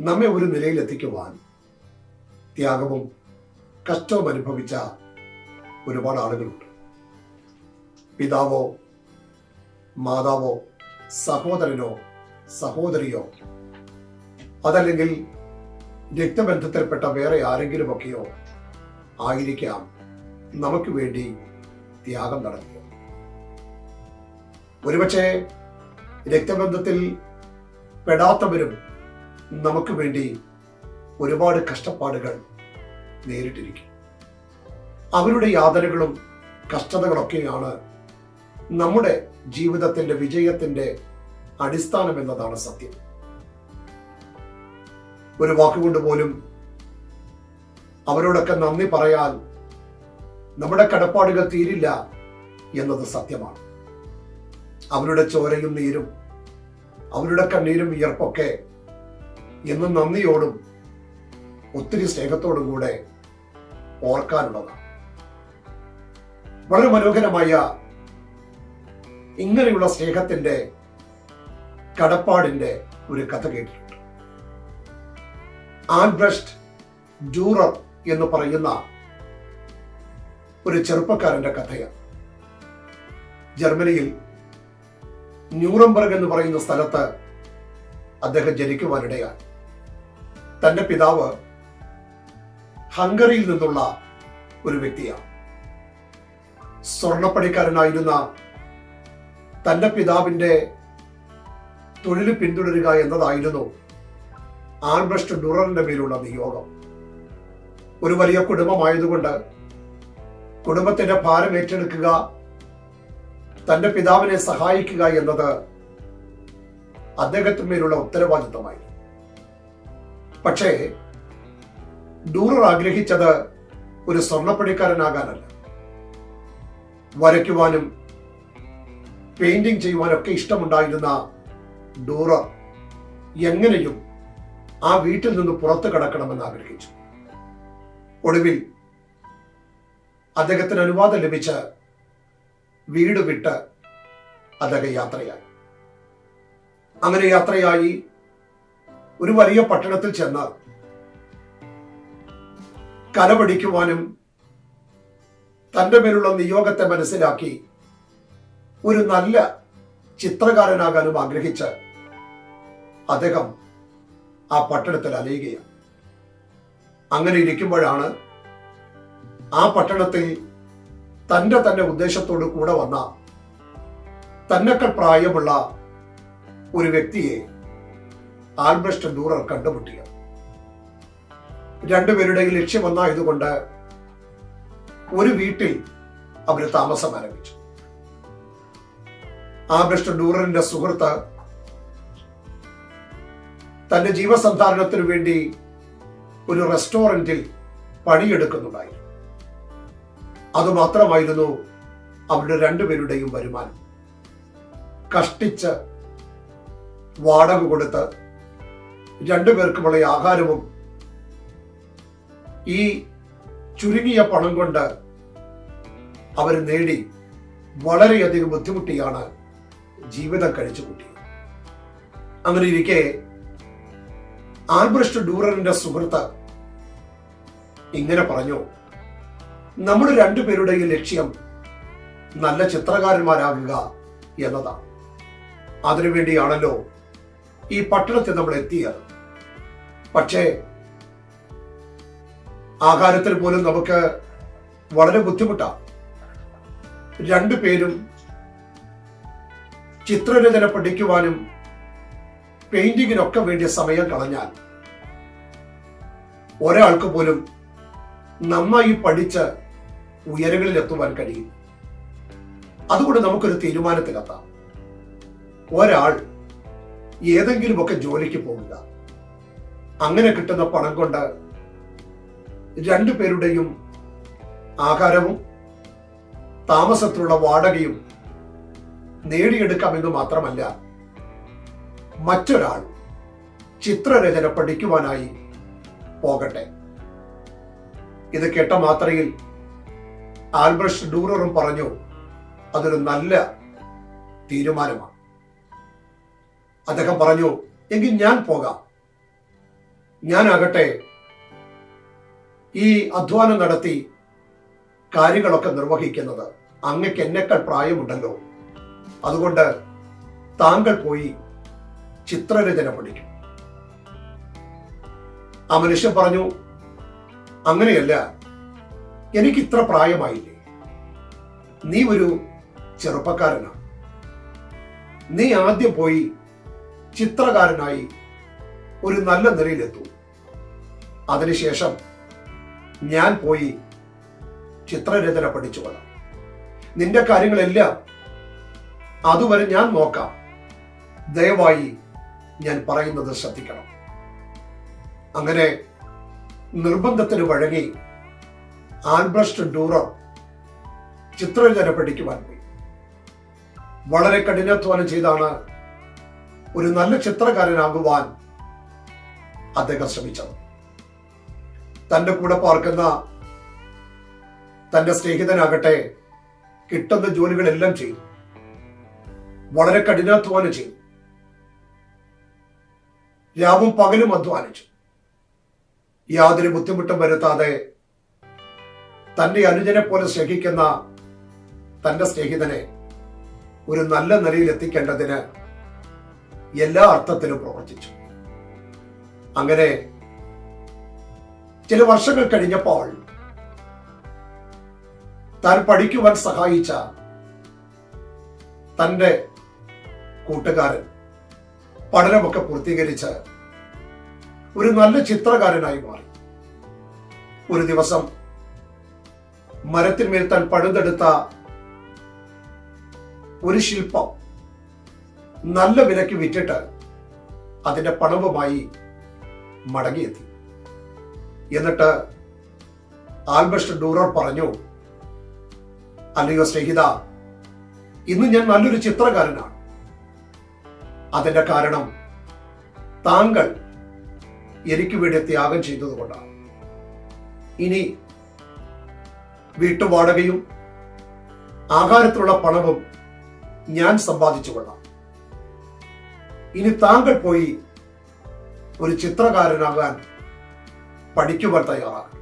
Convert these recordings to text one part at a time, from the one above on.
നമ്മെ ഒരു നിലയിൽ നിലയിലെത്തിക്കുവാൻ ത്യാഗവും കഷ്ടവും അനുഭവിച്ച ഒരുപാട് ആളുകളുണ്ട്. പിതാവോ മാതാവോ സഹോദരനോ സഹോദരിയോ അതല്ലെങ്കിൽ രക്തബന്ധത്തിൽപ്പെട്ട വേറെ ആരെങ്കിലുമൊക്കെയോ ആയിരിക്കാം നമുക്ക് വേണ്ടി ത്യാഗം നടത്തിയത്. ഒരുപക്ഷെ രക്തബന്ധത്തിൽ പെടാത്തവരും നമുക്ക് വേണ്ടി ഒരുപാട് കഷ്ടപ്പാടുകൾ നേരിട്ടിരിക്കും. അവരുടെ യാതനകളും കഷ്ടതകളൊക്കെയാണ് നമ്മുടെ ജീവിതത്തിന്റെ വിജയത്തിന്റെ അടിസ്ഥാനം എന്നതാണ് സത്യം. ഒരു വാക്കുകൊണ്ട് പോലും അവരോടൊക്കെ നന്ദി പറയാൻ നമ്മുടെ കടപ്പാടുകൾ തീരില്ല എന്നത് സത്യമാണ്. അവരുടെ ചോരയും നീരും അവരുടെ കണ്ണീരും വിയർപ്പൊക്കെ എന്നും നന്ദിയോടും ഒത്തിരി സ്നേഹത്തോടും കൂടെ ഓർക്കാനുള്ളതാണ്. വളരെ മനോഹരമായ ഇങ്ങനെയുള്ള സ്നേഹത്തിന്റെ കടപ്പാടിന്റെ ഒരു കഥ കേട്ടിട്ടുണ്ട്. ആൽബ്രസ്റ്റ് ഡൂറർ എന്ന് പറയുന്ന ഒരു ചെറുപ്പക്കാരന്റെ കഥയാണ്. ജർമ്മനിയിൽ ന്യൂറംബർഗ് എന്ന് പറയുന്ന സ്ഥലത്ത് അദ്ദേഹം ജനിക്കുവാനിടയായി. തന്റെ പിതാവ് ഹംഗറിയിൽ നിന്നുള്ള ഒരു വ്യക്തിയാണ്. സ്വർണപ്പണിക്കാരനായിരുന്ന തന്റെ പിതാവിന്റെ തൊഴിൽ പിന്തുടരുക എന്നതായിരുന്നു ആൽബ്രസ്റ്റ് ഡുററിന്റെ മേലുള്ള നിയോഗം. ഒരു വലിയ കുടുംബമായതുകൊണ്ട് കുടുംബത്തിന്റെ ഭാരം ഏറ്റെടുക്കുക തന്റെ പിതാവിനെ സഹായിക്കുക എന്നത് അദ്ദേഹത്തിന്മേലുള്ള ഉത്തരവാദിത്തമായി പക്ഷേ ഡൂറർ ആഗ്രഹിച്ചത് ഒരു സ്വർണപ്പണിക്കാരനാകാനല്ല. വരയ്ക്കുവാനും പെയിന്റിംഗ് ചെയ്യുവാനൊക്കെ ഇഷ്ടമുണ്ടായിരുന്ന ഡൂറർ എങ്ങനെയും ആ വീട്ടിൽ നിന്ന് പുറത്തു കടക്കണമെന്ന് ആഗ്രഹിച്ചു. ഒടുവിൽ അദ്ദേഹത്തിന് അനുവാദം ലഭിച്ച് വീട് വിട്ട് അദ്ദേഹം യാത്രയായി. അങ്ങനെ യാത്രയായി ഒരു വലിയ പട്ടണത്തിൽ ചെന്ന് കലപടിക്കുവാനും തന്റെ മേലുള്ള നിയോഗത്തെ മനസ്സിലാക്കി ഒരു നല്ല ചിത്രകാരനാകാനും ആഗ്രഹിച്ച് അദ്ദേഹം ആ പട്ടണത്തിൽ അലയുകയാണ്. അങ്ങനെ ഇരിക്കുമ്പോഴാണ് ആ പട്ടണത്തിൽ തന്റെ തന്നെ ഉദ്ദേശത്തോട് കൂടെ വന്ന തന്നെക്കാൾ പ്രായമുള്ള ഒരു വ്യക്തിയെ ആൽബ്രസ്റ്റ് ഡൂറർ കണ്ടുമുട്ടിയത് രണ്ടുപേരുടെയും ലക്ഷ്യം ഒന്നായതുകൊണ്ട് ഒരു വീട്ടിൽ അവർ താമസം ആരംഭിച്ചു. ആൽബ്രസ്റ്റ് ഡൂററിന്റെ സുഹൃത്ത് തന്റെ ജീവസന്ധാരണത്തിനു വേണ്ടി ഒരു റെസ്റ്റോറന്റിൽ പണിയെടുക്കുന്നുണ്ടായിരുന്നു. അതുമാത്രമായിരുന്നു അവരുടെ രണ്ടുപേരുടെയും വരുമാനം. കഷ്ടിച്ച് വാടക കൊടുത്ത് രണ്ടുപേർക്കുമുള്ള ആഹാരവും ഈ ചുരുങ്ങിയ പണം കൊണ്ട് അവർ നേടി വളരെയധികം ബുദ്ധിമുട്ടിയാണ് ജീവിതം കഴിച്ചു കൂട്ടിയത്. അങ്ങനെ ഇരിക്കെ ആൽബ്രസ്റ്റ് ഡൂററിന്റെ സുഹൃത്ത് ഇങ്ങനെ പറഞ്ഞു നമ്മുടെ രണ്ടുപേരുടെയും ലക്ഷ്യം നല്ല ചിത്രകാരന്മാരാകുക എന്നതാണ്. അതിനുവേണ്ടിയാണല്ലോ ഈ പട്ടണത്തിൽ നമ്മൾ എത്തിയത്. പക്ഷേ ആ കാര്യത്തിൽ പോലും നമുക്ക് വളരെ ബുദ്ധിമുട്ടാണ് രണ്ടു പേരും ചിത്രരചന പഠിക്കുവാനും പെയിന്റിങ്ങിനൊക്കെ വേണ്ടിയ സമയം കളഞ്ഞാൽ ഒരാൾക്ക് പോലും നന്നായി പഠിച്ച് ഉയരങ്ങളിൽ എത്തുവാൻ കഴിയും. അതുകൊണ്ട് നമുക്കൊരു തീരുമാനത്തിലെത്താം. ഒരാൾ ഏതെങ്കിലുമൊക്കെ ജോലിക്ക് പോകുക അങ്ങനെ കിട്ടുന്ന പണം കൊണ്ട് രണ്ടുപേരുടെയും ആഹാരവും താമസത്തിലുള്ള വാടകയും നേടിയെടുക്കാമെന്ന് മാത്രമല്ല മറ്റൊരാൾ ചിത്രരചന പഠിക്കുവാനായി പോകട്ടെ. ഇത് കേട്ട മാത്രയിൽ ആൽബ്രഷ് ഡൂററും പറഞ്ഞു അതൊരു നല്ല തീരുമാനമാണ്. അദ്ദേഹം പറഞ്ഞു എങ്കിൽ ഞാൻ പോകാം. ഞാനാകട്ടെ ഈ അധ്വാനം നടത്തി കാര്യങ്ങളൊക്കെ നിർവഹിക്കുന്നത്. അങ്ങക്ക് എന്നെക്കാൾ പ്രായമുണ്ടല്ലോ. അതുകൊണ്ട് താങ്കൾ പോയി ചിത്രരചന പഠിക്കും. ആ മനുഷ്യൻ പറഞ്ഞു അങ്ങനെയല്ല എനിക്ക് ഇത്ര പ്രായമായില്ലേ? നീ ഒരു ചെറുപ്പക്കാരനാണ് നീ ആദ്യം പോയി ചിത്രകാരനായി ഒരു നല്ല നിലയിലെത്തും. അതിനുശേഷം ഞാൻ പോയി ചിത്രരചന പഠിച്ചു കൊള്ളാം നിന്റെ കാര്യങ്ങളെല്ലാം അതുവരെ ഞാൻ നോക്കാം. ദയവായി ഞാൻ പറയുന്നത് ശ്രദ്ധിക്കണം. അങ്ങനെ നിർബന്ധത്തിന് വഴങ്ങി ആൽബ്രസ്റ്റ് ഡൂറർ ചിത്രരചന പഠിക്കുവാൻ പോയി. വളരെ കഠിനാധ്വാനം ചെയ്താണ് ഒരു നല്ല ചിത്രകാരനാകുവാൻ അദ്ദേഹം ശ്രമിച്ചത്. തന്റെ കൂടെ പാർക്കുന്ന തന്റെ സ്നേഹിതനാകട്ടെ കിട്ടുന്ന ജോലികളെല്ലാം ചെയ്തു. വളരെ കഠിനാധ്വാനം ചെയ്തു. രാവും പകലും അധ്വാനിച്ചു. യാതൊരു ബുദ്ധിമുട്ടും വരുത്താതെ തന്റെ അനുജനെ പോലെ സ്നേഹിക്കുന്ന തന്റെ സ്നേഹിതനെ ഒരു നല്ല നിലയിൽ എത്തിക്കേണ്ടതിന് എല്ലാ അർത്ഥത്തിലും പ്രവർത്തിച്ചു. അങ്ങനെ ചില വർഷങ്ങൾ കഴിഞ്ഞപ്പോൾ താൻ പഠിക്കുവാൻ സഹായിച്ച തന്റെ കൂട്ടുകാരൻ പഠനമൊക്കെ പൂർത്തീകരിച്ച് ഒരു നല്ല ചിത്രകാരനായി മാറി. ഒരു ദിവസം മരത്തിന്മേൽ താൻ പഴുതെടുത്ത ഒരു ശില്പം നല്ല വിലയ്ക്ക് വിറ്റിട്ട് അതിന്റെ പണവുമായി മടങ്ങിയെത്തി. എന്നിട്ട് ആൽബർട്ട് ഡൂറർ പറഞ്ഞു അല്ലയോ സ്നേഹിത ഇന്ന് ഞാൻ നല്ലൊരു ചിത്രകാരനാണ്. അതിന്റെ കാരണം താങ്കൾ എനിക്ക് വേണ്ടി ത്യാഗം ചെയ്തതുകൊണ്ടാണ് ഇനി വീട്ടുവാടകയും ആഹാരത്തിലുള്ള പണവും ഞാൻ സമ്പാദിച്ചു കൊള്ളാം. ഇനി താങ്കൾ പോയി ഒരു ചിത്രകാരനാകാൻ പഠിക്കുവാൻ തയ്യാറാകണം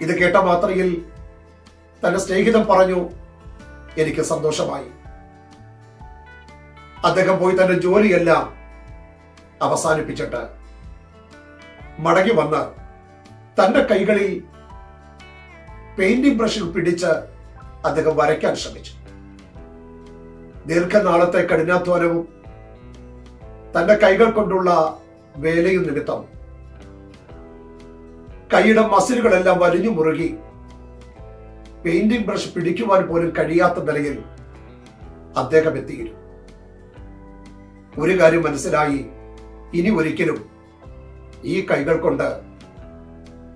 ഇത് കേട്ട മാത്രയിൽ തന്റെ സ്നേഹിതം പറഞ്ഞു എനിക്ക് സന്തോഷമായി. അദ്ദേഹം പോയി തന്റെ ജോലിയെല്ലാം അവസാനിപ്പിച്ചിട്ട് മടങ്ങി വന്ന് തന്റെ കൈകളിൽ പെയിന്റിംഗ് ബ്രഷിൽ പിടിച്ച് അദ്ദേഹം വരയ്ക്കാൻ ശ്രമിച്ചു. ദീർഘനാളത്തെ കഠിനാധ്വാനവും തന്റെ കൈകൾ കൊണ്ടുള്ള വേലയും നിമിത്തം കൈയുടെ മസിലുകളെല്ലാം വലിഞ്ഞു മുറുകി പെയിന്റിംഗ് ബ്രഷ് പിടിക്കുവാൻ പോലും കഴിയാത്ത നിലയിൽ അദ്ദേഹം എത്തിയിരുന്നു. ഒരു കാര്യം മനസ്സിലായി. ഇനി ഒരിക്കലും ഈ കൈകൾ കൊണ്ട്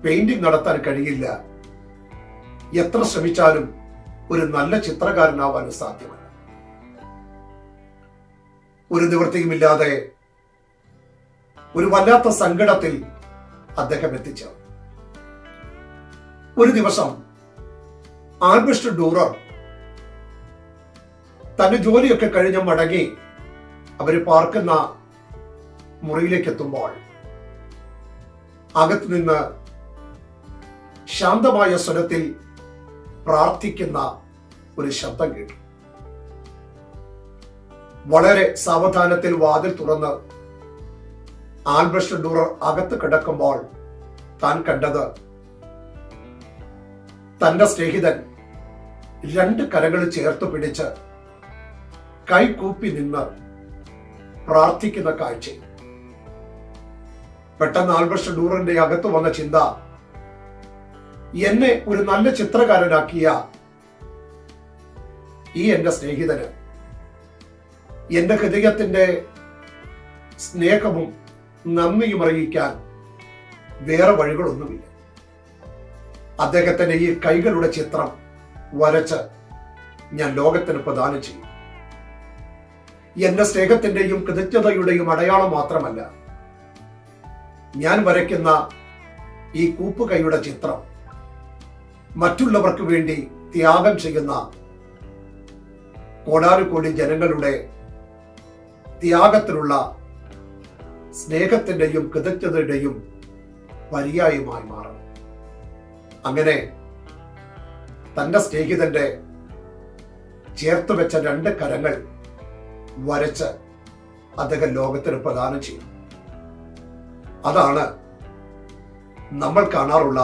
പെയിന്റിംഗ് നടത്താൻ കഴിയില്ല. എത്ര ശ്രമിച്ചാലും ഒരു നല്ല ചിത്രകാരനാവാനും സാധ്യമല്ല. ഒരു നിവൃത്തിയുമില്ലാതെ ഒരു വല്ലാത്ത സങ്കടത്തിൽ അദ്ദേഹം എത്തിച്ചേർന്നു. ഒരു ദിവസം ആൽബിസ്റ്റ് ഡൂറർ തന്റെ ജോലിയൊക്കെ കഴിഞ്ഞ് മടങ്ങി അവർ പാർക്കുന്ന മുറിയിലേക്ക് എത്തുമ്പോൾ അകത്ത് നിന്ന് ശാന്തമായ സ്വരത്തിൽ പ്രാർത്ഥിക്കുന്ന ഒരു ശബ്ദം കേട്ടു. വളരെ സാവധാനത്തിൽ വാതിൽ തുറന്ന് ആൽബർട്ട് ഡൂറർ അകത്ത് കിടക്കുമ്പോൾ താൻ കണ്ടത് തന്റെ സ്നേഹിതൻ രണ്ട് കരകൾ ചേർത്ത് പിടിച്ച് കൈകൂപ്പി നിന്ന് പ്രാർത്ഥിക്കുന്ന കാഴ്ച. പെട്ടെന്ന് ആൽബർട്ട് ഡൂറിന്റെ അകത്ത് വന്ന ചിന്ത എന്നെ ഒരു നല്ല ചിത്രകാരനാക്കിയ ഈ എന്റെ സ്നേഹിതന് എന്റെ ഹൃദയത്തിന്റെ സ്നേഹവും നന്ദിയും അറിയിക്കാൻ വേറെ വഴികളൊന്നുമില്ല. അദ്ദേഹത്തിന്റെ ഈ കൈകളുടെ ചിത്രം വരച്ച് ഞാൻ ലോകത്തിന് പ്രദാനം ചെയ്യും. എന്റെ സ്നേഹത്തിന്റെയും കൃതജ്ഞതയുടെയും അടയാളം മാത്രമല്ല ഞാൻ വരയ്ക്കുന്ന ഈ കൂപ്പുകൈയുടെ ചിത്രം മറ്റുള്ളവർക്ക് വേണ്ടി ത്യാഗം ചെയ്യുന്ന കോടാനുകോടി ജനങ്ങളുടെ ത്യാഗത്തിലുള്ള സ്നേഹത്തിന്റെയും കൃതജ്ഞതയുടെയും പര്യായമായി മാറണം അങ്ങനെ തന്റെ സ്നേഹിതന്റെ ചേർത്ത് വെച്ച രണ്ട് കരങ്ങൾ വരച്ച് അദ്ദേഹം ലോകത്തിന് പ്രദാനം ചെയ്യും. അതാണ് നമ്മൾ കാണാറുള്ള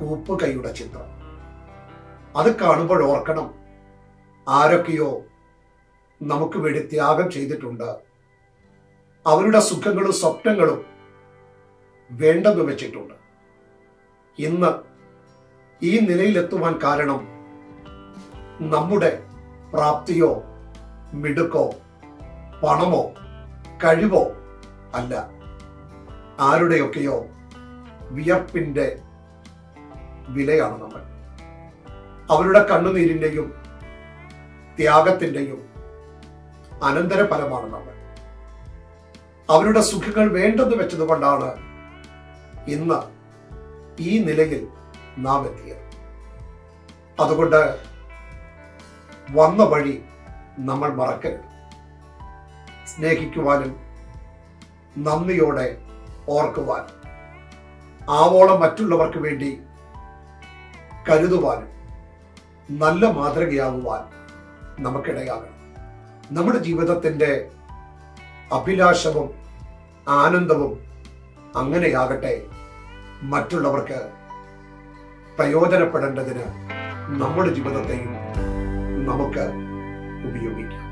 കൂപ്പുകൈയുടെ ചിത്രം. അത് കാണുമ്പോൾ ഓർക്കണം ആരൊക്കെയോ നമുക്ക് വേണ്ടി ത്യാഗം ചെയ്തിട്ടുണ്ട്. അവരുടെ സുഖങ്ങളും സ്വപ്നങ്ങളും വേണ്ടെന്ന് വെച്ചിട്ടുണ്ട്. ഇന്ന് ഈ നിലയിലെത്തുവാൻ കാരണം നമ്മുടെ പ്രാപ്തിയോ മിടുക്കോ പണമോ കഴിവോ അല്ല. ആരുടെയൊക്കെയോ വിയർപ്പിന്റെ വിലയാണ് നമ്മൾ. അവരുടെ കണ്ണുനീരിന്റെയും ത്യാഗത്തിന്റെയും അനന്തരഫലമാണ് നമ്മൾ അവരുടെ സുഖങ്ങൾ വേണ്ടെന്ന് വെച്ചതുകൊണ്ടാണ് ഇന്ന് ഈ നിലയിൽ നാം എത്തിയത്. അതുകൊണ്ട് വന്ന വഴി നമ്മൾ മറക്കരുത്. സ്നേഹിക്കുവാനും നന്ദിയോടെ ഓർക്കുവാനും ആവോളം മറ്റുള്ളവർക്ക് വേണ്ടി കരുതുവാനും നല്ല മാതൃകയാകുവാൻ നമുക്കിടയാകണം. നമ്മുടെ ജീവിതത്തിന്റെ അഭിലാഷവും ആനന്ദവും അങ്ങനെയാകട്ടെ മറ്റുള്ളവർക്ക് പ്രയോജനപ്പെടേണ്ടതിന് നമ്മുടെ ജീവിതത്തെയും നമുക്ക് ഉപയോഗിക്കാം.